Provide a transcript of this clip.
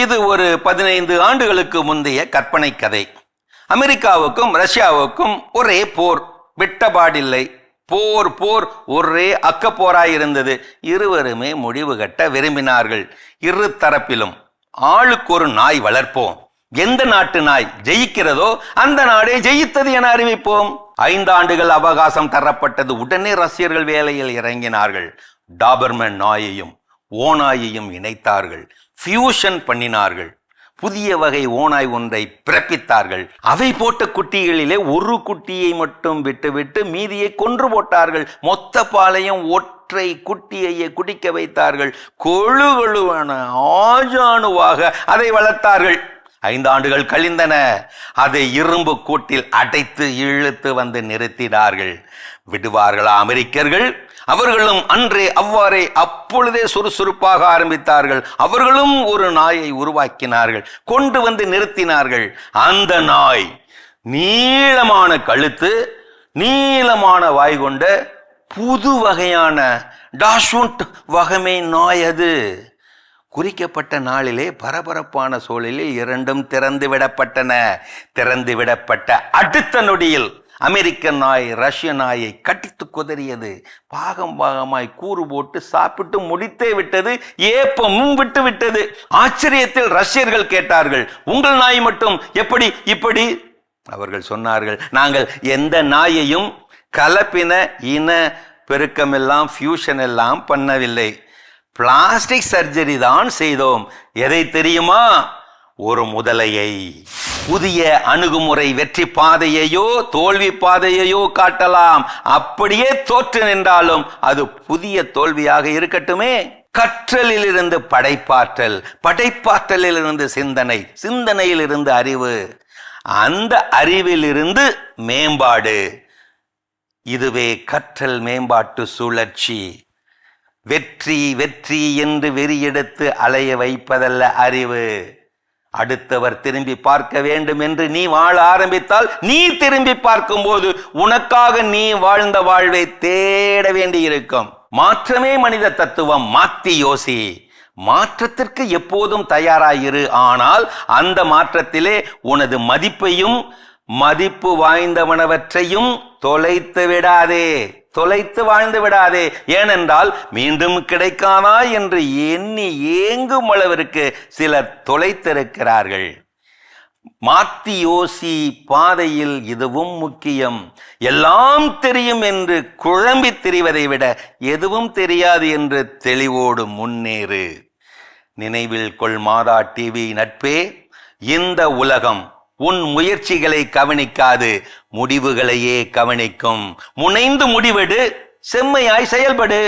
இது ஒரு பதினைந்து ஆண்டுகளுக்கு முந்தைய கற்பனை கதை. அமெரிக்காவுக்கும் ரஷ்யாவுக்கும் ஒரே போர். விட்டபாடில்லை. போர் போர் ஒரே அக்க போராயிருந்தது இருவருமே முடிவு கட்ட விரும்பினார்கள். இரு தரப்பிலும் ஆளுக்கு ஒரு நாய் வளர்ப்போம். எந்த நாட்டு நாய் ஜெயிக்கிறதோ அந்த நாடே ஜெயித்தது என அறிவிப்போம். ஐந்து ஆண்டுகள் அவகாசம் தரப்பட்டது உடனே ரஷ்யர்கள் வேலையில் இறங்கினார்கள். டாபர்மன் நாயையும் ஓநாயையும் இணைத்தார்கள். ஃபியூஷன் பண்ணினார்கள். புதிய வகை ஓநாய் ஒன்றை பிறப்பித்தார்கள். அவை போட்ட குட்டிகளிலே ஒரு குட்டியை மட்டும் விட்டுவிட்டு மீதியை கொன்று போட்டார்கள். மொத்த பாளையம் ஒற்றை குட்டியையே குடிக்க வைத்தார்கள். கொழுகொழுவன ஆஜானுவாக அதை வளர்த்தார்கள். ஐந்தாண்டுகள் கழிந்தன. அதை இரும்பு கூட்டில் அடைத்து இழுத்து வந்து நிறுத்தினார்கள். விடுவார்களா அமெரிக்கர்கள்? அவர்களும் அன்றே அவ்வாறே அப்பொழுதே சுறுசுறுப்பாக ஆரம்பித்தார்கள். அவர்களும் ஒரு நாயை உருவாக்கினார்கள் கொண்டு வந்து நிறுத்தினார்கள். அந்த நாய் நீளமான கழுத்து நீளமான வாய் கொண்ட புது வகையான டாஷுண்ட் வகமே நாய் அது. குறிக்கப்பட்ட நாளிலே பரபரப்பான சூழலில் இரண்டும் திறந்து விடப்பட்டன திறந்து விடப்பட்ட அடுத்த நொடியில் அமெரிக்க நாய் ரஷ்ய நாயை கட்டித்து குதறியது. பாகம் பாகமாய் கூறு போட்டு சாப்பிட்டு முடித்தே விட்டது. ஏப்பமும் விட்டு விட்டது. ஆச்சரியத்தில் ரஷ்யர்கள் கேட்டார்கள் உங்கள் நாய் மட்டும் எப்படி இப்படி? அவர்கள் சொன்னார்கள் நாங்கள் எந்த நாயையும் கலப்பின இன பெருக்கமெல்லாம் ஃபியூஷன் எல்லாம் பண்ணவில்லை. பிளாஸ்டிக் சர்ஜரி தான் செய்தோம். எதை தெரியுமா? ஒரு முதலையை. புதிய அணுகுமுறை வெற்றி பாதையையோ தோல்வி பாதையையோ காட்டலாம். அப்படியே தோற்று நின்றாலும் அது புதிய தோல்வியாக இருக்கட்டுமே. கற்றலில் இருந்து படைப்பாற்றல் படைப்பாற்றலில் இருந்து சிந்தனை சிந்தனையில் இருந்து அறிவு. அந்த அறிவிலிருந்து மேம்பாடு. இதுவே கற்றல் மேம்பாட்டு சுழற்சி. வெற்றி வெற்றி என்று வெறியெடுத்து அலைய வைப்பதல்ல அறிவு. அடுத்தவர் திரும்பி பார்க்க வேண்டும் என்று நீ வாழ ஆரம்பித்தால் நீ திரும்பி பார்க்கும்போது உனக்காக நீ வாழ்ந்த வாழ்வை தேட வேண்டியிருக்கும். மாற்றமே மனித தத்துவம் மாத்தி யோசி. மாற்றத்திற்கு எப்போதும் தயாராயிரு ஆனால் அந்த மாற்றத்திலே உனது மதிப்பையும் மதிப்பு வாய்ந்தவனவற்றையும் தொலைத்து விடாதே தொலைத்து வாழ்ந்து விடாதே. ஏனென்றால் மீண்டும் கிடைக்காதா என்று எண்ணி ஏங்கும் அளவிற்கு சிலர் தொலைத்திருக்கிறார்கள். மாத்தி யோசி பாதையில் இதுவும் முக்கியம். எல்லாம் தெரியும் என்று குழம்பி தெரிவதை விட எதுவும் தெரியாது என்று தெளிவோடு முன்னேறு. நினைவில் கொள் மாதா டிவி நட்பே இந்த உலகம் உன் முயற்சிகளை கவனிக்காது முடிவுகளையே கவனிக்கும். முனைந்து முடிவெடு செம்மையாய் செயல்படு.